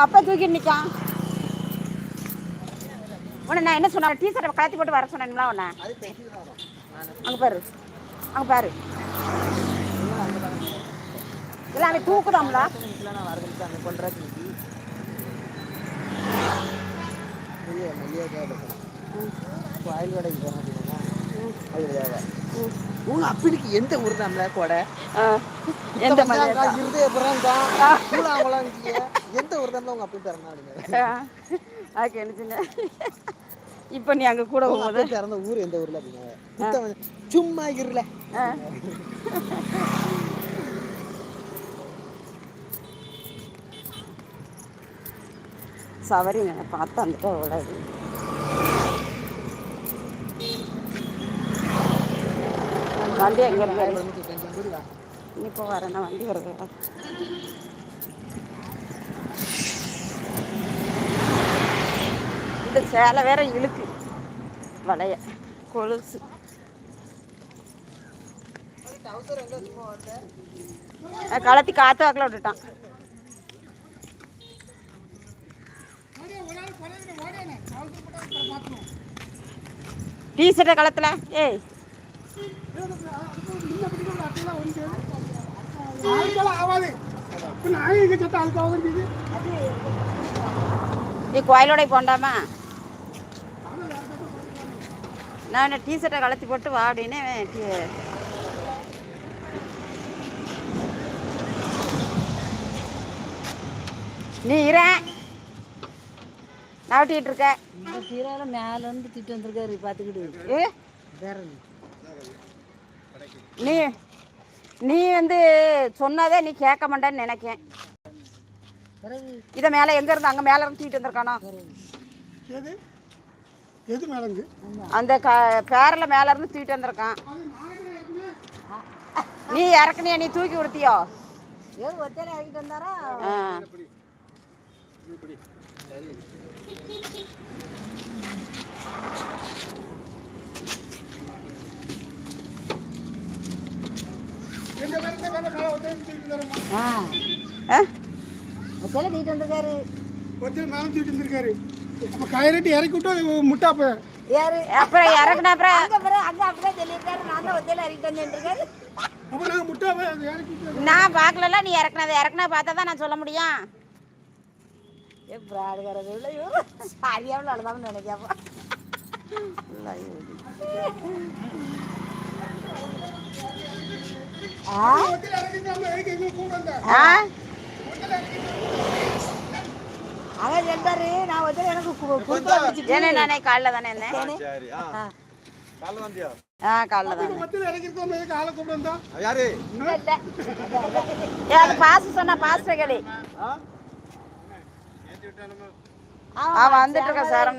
உங்க அப்பா தூக்கிட்டு நிக்கான். உன்னை நான் என்ன சொன்னேன் டீஷர்ட்டை கலத்தி போட்டு வர சொன்னேன்ல உன்னை. அங்க பாரு. அங்க பாரு. இல்லை அவன் தூக்குதாம்ல ஆயில் கடைக்கு தேவை. உங்க அப்பனுக்கு எந்த ஊர் நம்மள கொடை எந்த மாதிரி கூழாங்குளம் இருக்கீங்க. எந்த ஊர் தான் உங்க அப்பன் பிறந்தா அதுக்கு என்ன சொன்ன இப்போ நீ அங்கே கூட போகும்போது. பிறந்த ஊர் எந்த ஊர்ல அப்படிங்க சும்மா இருல. சவரிங்க பார்த்து வந்துட்டு விடாது வண்டி எங்கே இருக்கு? இப்போ வரேன் வண்டி வருது? இந்த சேலை வேற இழுக்கு. வளைய. கொலுசு. கலத்தி காத்து வாக்கில் விட்டுட்டான். டீஷர்ட்டை களத்துல ஏய். நீ கோயிலோட போண்டாமா? நான் டீஷர்ட்டை கலத்தி போட்டு வா அப்படின்னு நீ இரேன் நவட்டிட்டு இருக்க. இந்த கீரையில மேல இருந்து திட்டு வந்திருக்காரு பாத்துக்கிட்டு ஏ? வேற நீ நீ வந்து சொன்னதே நீ கேட்க மாட்டேன்னு நினைக்கேன். இதை மேலே எங்க இருந்து அங்கே மேலே இருந்து தூக்கிட்டு வந்திருக்கானோ? எது மேலங்கு அந்த க பேரில் மேலே இருந்து தூக்கிட்டு வந்திருக்கான். நீ இறக்குனியா நீ தூக்கி கொடுத்தியோ ஏதோ ஒத்தையில ஆகிட்டு வந்தாரா? ஆ? ஒத்தையில தூக்கிட்டு வந்திருக்காரு. ஒத்தையில் மேலே தூக்கிட்டு வந்திருக்காரு. அப்போ கயிறட்டி இறக்கி விட்டு முட்டா யாரு அப்புறம் இறக்குன அப்புறம் அங்க பிறகு அங்க அப்படிதான் சொல்லியிருக்காரு. நான் தான் ஒத்தையில இறக்கிட்டு வந்துருக்காரு. அப்போ நான் பார்க்கலல்ல நீ இறக்குனதை இறக்குன பார்த்தா தான் நான் சொல்ல முடியும். ஏ பிராடுகாரது இல்லை சரியாவில் அழுதாலும் நினைக்காப்பா ஆ ஒத்தையில் இறக்கிட்டாங்க இறக்கி எங்களை கூட வந்தேன் ஆ அவன் சொல்றாரு நான் எனக்கு கு- குறுக்க வந்துச்சு. ஏன்னா நானே காலைல தானே இருந்தேன். சரி. ஆ. காலைல வந்தியா? ஆ காலைல தானே. வந்தா? யாரு? இல்லை இல்லை. ஏ அது பாஸ் சொன்னா பாஸ் கேளு. அவன் வந்துட்டு இருக்கான் சார்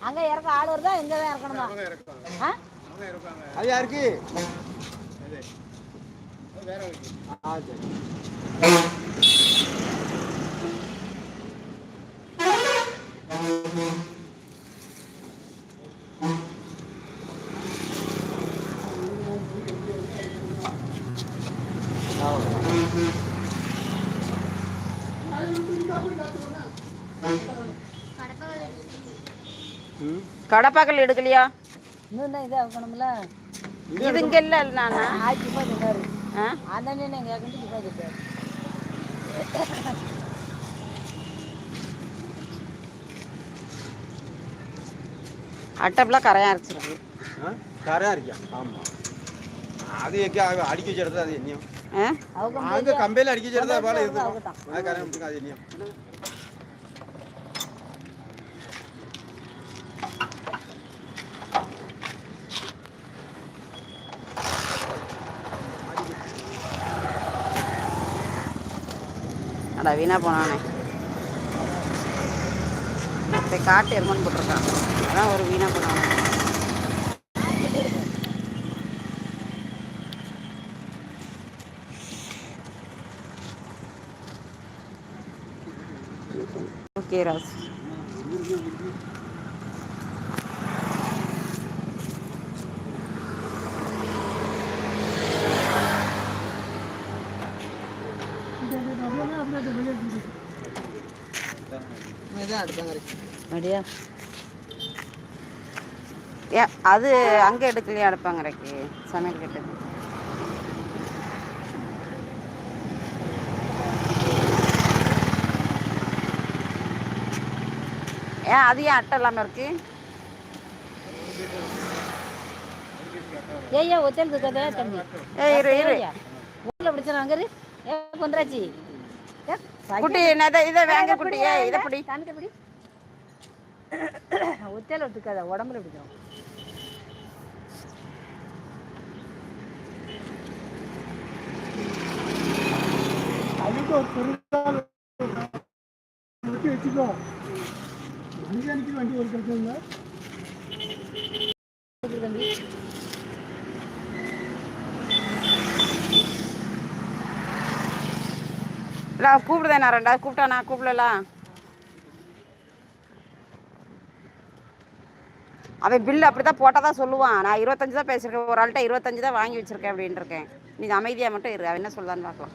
அங்க இறக்க ஆள் வருதா? எங்க தான் இறக்கணுமா? ஆ? அது யாருக்கு? ஆ சரி. கடப்பாக்கல் எடுக்கலையா? இன்னும் இதை இறக்கணும்ல இது இங்க இல்ல நானா. ஆச்சு அண்ணன் எங்க கேட்டு இப்போ கேட்டாரு அட்டைப்பெல்லாம் கரையா அரைச்சிருக்கு. கரையா இருக்கியா ஆமா. அது எங்க அடிக்க வச்சிருந்தது அது என்னையும். அங்க கம்பெனில அடிக்க வச்சிருந்தா போல. அது கரையா அது என்னையும். அடா வீணா போனானே. இப்போ காட்டு எருமன் போட்டிருக்கான். அதான் ஒரு வீணா போனானே. ஓகே ராசு. அப்படியா? ஏன் அது அங்கே எடுக்கலையா அடுப்பாங்கரைக்கு? சமையல் கட்டு. ஏன் அது ஏன் அட்டை இல்லாமல் இருக்கு? ஏய்யா ஒத்தல் இருக்கதே தம்பி. ஏ இரு இரு. ஊரில் பிடிச்சா அங்கே இரு. ஏ பொந்தராச்சி ஏ, குட்டி இதை இதை வேங்க குட்டி. ஏ இதை பிடி. தண்ணி பிடி. ஒத்தையில் ஒத்துக்காத உடம்புல வச்சு வச்சுக்கோ. அன்னைக்கு வண்டி ஒரு பிரச்சனை இல்லை. இல்லை கூப்பிடுதேன் நான் ரெண்டாவது கூப்பிட்டானா கூப்பிடலாம் அவன் பில்லு அப்படி தான் போட்டால் தான் சொல்லுவான். நான் இருபத்தஞ்சு தான் பேசியிருக்கேன். ஒரு ஆள்கிட்ட இருபத்தஞ்சு தான் வாங்கி வச்சிருக்கேன் அப்படின்னு இருக்கேன் நீ அமைதியாக மட்டும் இரு. அவன் என்ன சொல்லுதான்னு பார்க்கலாம்.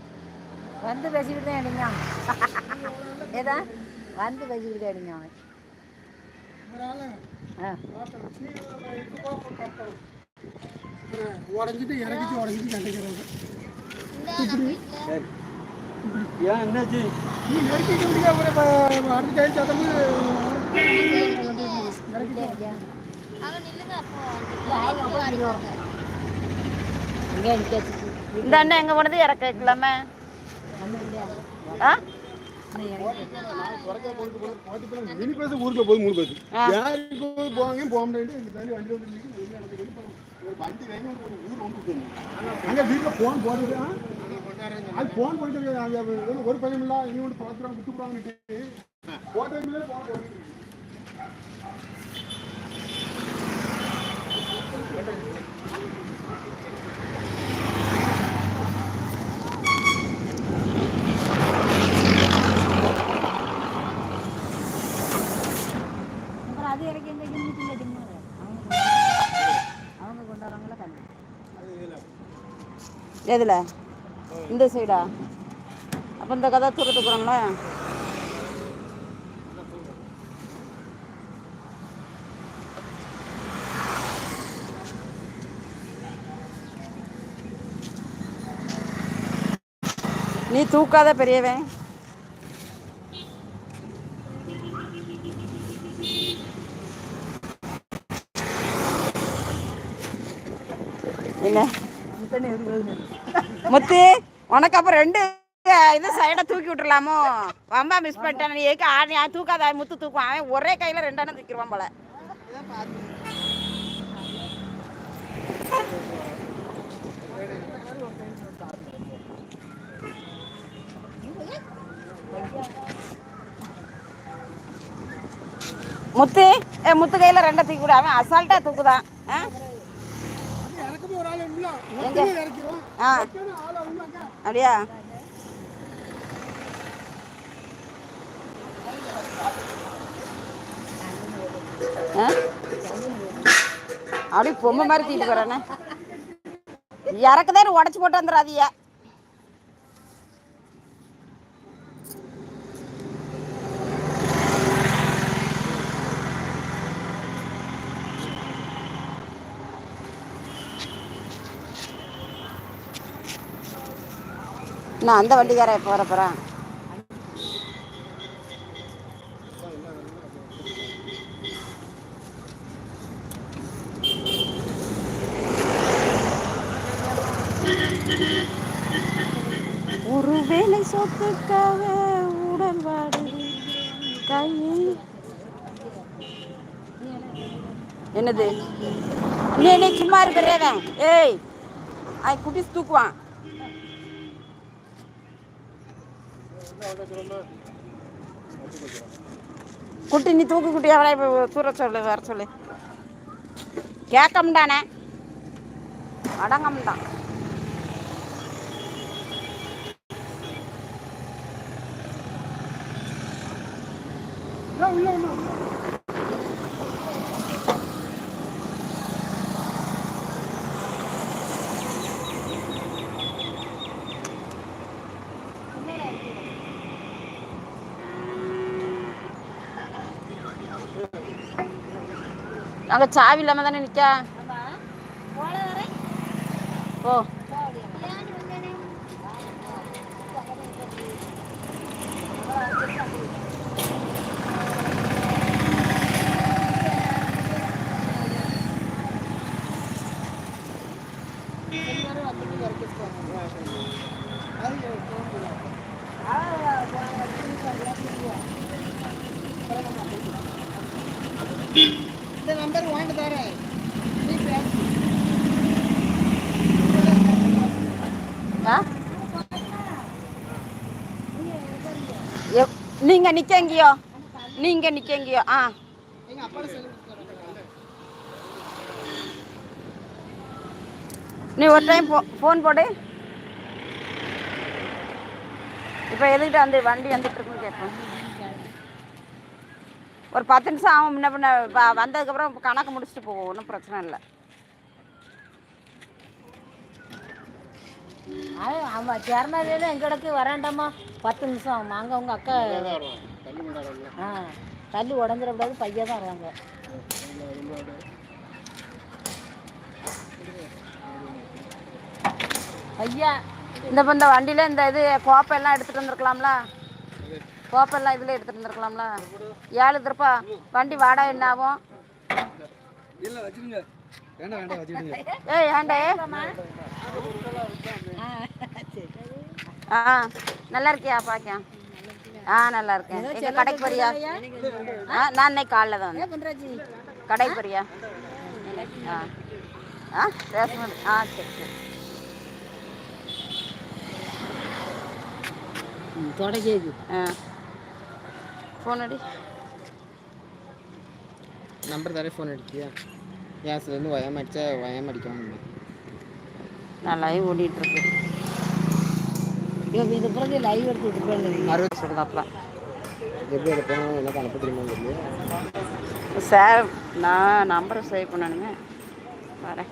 வந்து பேசிக்கிட்டு தான் அடிங்க ஏதா? வந்து பேசிக்கிட்டு தான் அடிங்க அவன் ஆ. உடஞ்சிட்டு இறக்கிட்டு உடஞ்சிட்டு கண்டிக்கிறது ஏன் என்னாச்சு? நீ ப- அடுத்த கை சத்தம் நிற்காச்சு இந்த அண்ணன் எங்கே போனது? இறக்க வைக்கலாமே. ஆ? மினி ஊருக்கு மூணு யாருக்கு போவாங்க போக முடியாது இந்த தள்ளி வண்டி ஒரு போடுறது அது ஃபோன் போயிட்டு ஒரு- பையன் இல்ல இனி ஒன்று பார்த்துறாங்க விட்டு போட்டோ போன் போட்டு அப்புறம் அது இறக்கி இந்த கிண்ணிக்குள்ள தின்னாங்க அவங்க கொண்டாடுறாங்களா கண்டு எதில்? இந்த சைடா அப்போ இந்த கதை தூர தூக்குறோம்ல நீ தூக்காத பெரியவன். என்ன? முத்து உனக்கு அப்புறம் ரெண்டு இது சைடை தூக்கி விட்டுலாமோ ரொம்ப மிஸ் பண்ணிட்டேன். நீ ஏக்கு ஆ- நீ தூக்காத முத்து தூக்குவான் அவன் ஒரே கையில ரெண்டான தூக்கிடுவான் போல. முத்து ஏ முத்து கையில ரெண்டை தூக்கி விட. அவன் அசால்ட்டா தூக்குதான். ஆ? இறக்குமே ஒரு ஆள் இல்ல எங்க? ஒருத்தனே இறக்கிறோம் ஆ. அப்படியா? ஆ? அப்படி பொம்மை மாதிரி தூக்கிட்டு போறானே. இறக்குதான் உடச்சி போட்டு வந்துடாதீங்க. நான் அந்த வண்டிக்காரன் எப்போ வர போகிறேன் ஒரு வேலை சொத்துக்காக உடல் வாடுது கை. என்னது? நீ சும்மா இருக்கிறேவன் ஏய் ஐ குட்டிஸ் தூக்குவான். குட்டி நீ தூக்கு குட்டி அவளை இப்ப தூர சொல்லு வர சொல்லு. கேட்கம்டானே முடியானே உள்ள முடியான் உள்ள. நாங்கள் சாவி இல்லாமல் தானே நிற்க ஓ இந்த நம்பர் வாங்கிட்டு தரேன். நீங்க நிக்கங்கியோ? நீங்க நிக்கங்கியோ? ஆ. நீ ஒரு டைம் ஃபோன் போடு. இப்போ எதுக்கிட்ட வந்து வண்டி வந்துட்டு இருக்குன்னு கேட்பேன் ஒரு பத்து நிமிஷம் ஆகும் முன்ன பின்ன வ- வந்ததுக்கப்புறம் கணக்கு முடிச்சுட்டு போவோம் ஒன்றும் பிரச்சனை இல்லை. அது ஆமாம் சேர்மதியில் எங்களுக்கு வராண்டாமா? பத்து நிமிஷம் ஆகும்? அங்கே உங்கள் அக்கா ஆ தள்ளி உடஞ்சிடக்கூடாது பையன் தான் வராங்க ஐயா இந்த இந்த வண்டியில் இந்த இது கோப்பையெல்லாம் எடுத்துகிட்டு வந்திருக்கலாம்ல? கோப்பெல்லாம் இதில் எடுத்துகிட்டு வந்திருக்கலாம்ல. ஏழு திருப்பா வண்டி வாடகை என்ன ஆகும்? இல்ல வச்சிருங்க வேண்டாம் வேண்டாம் வச்சுடுங்க ஏய் ஏண்டே ஆ நல்லா இருக்கியா பாக்கியா? ஆ நல்லா இருக்கேன். எங்க கடைக்கு போறியா? ஆ நான் இன்னைக்கு காலைல தான் வந்தேன். கடைக்கு போறியா? ஆ. ஆ ரேஷன் ஆ சரி சரி. தொடக்கியது ஆ. ஃபோன் அடி. நம்பர் தரேன் ஃபோன் அடிச்சியா கேஸ்லேருந்து வயம் அடிச்சா வயம் அடிக்காம நல்லாவே ஓடிட்டு இருக்கு இது பிறகு லைவ் எடுத்து விட்டு போயிருந்தீங்க அறுபது சொல்லுதாப்ல எப்படி எடுப்போம் எனக்கு அனுப்ப தெரியுமா சார் நான் நம்பரை சேவ் பண்ணணுங்க. வரேன்.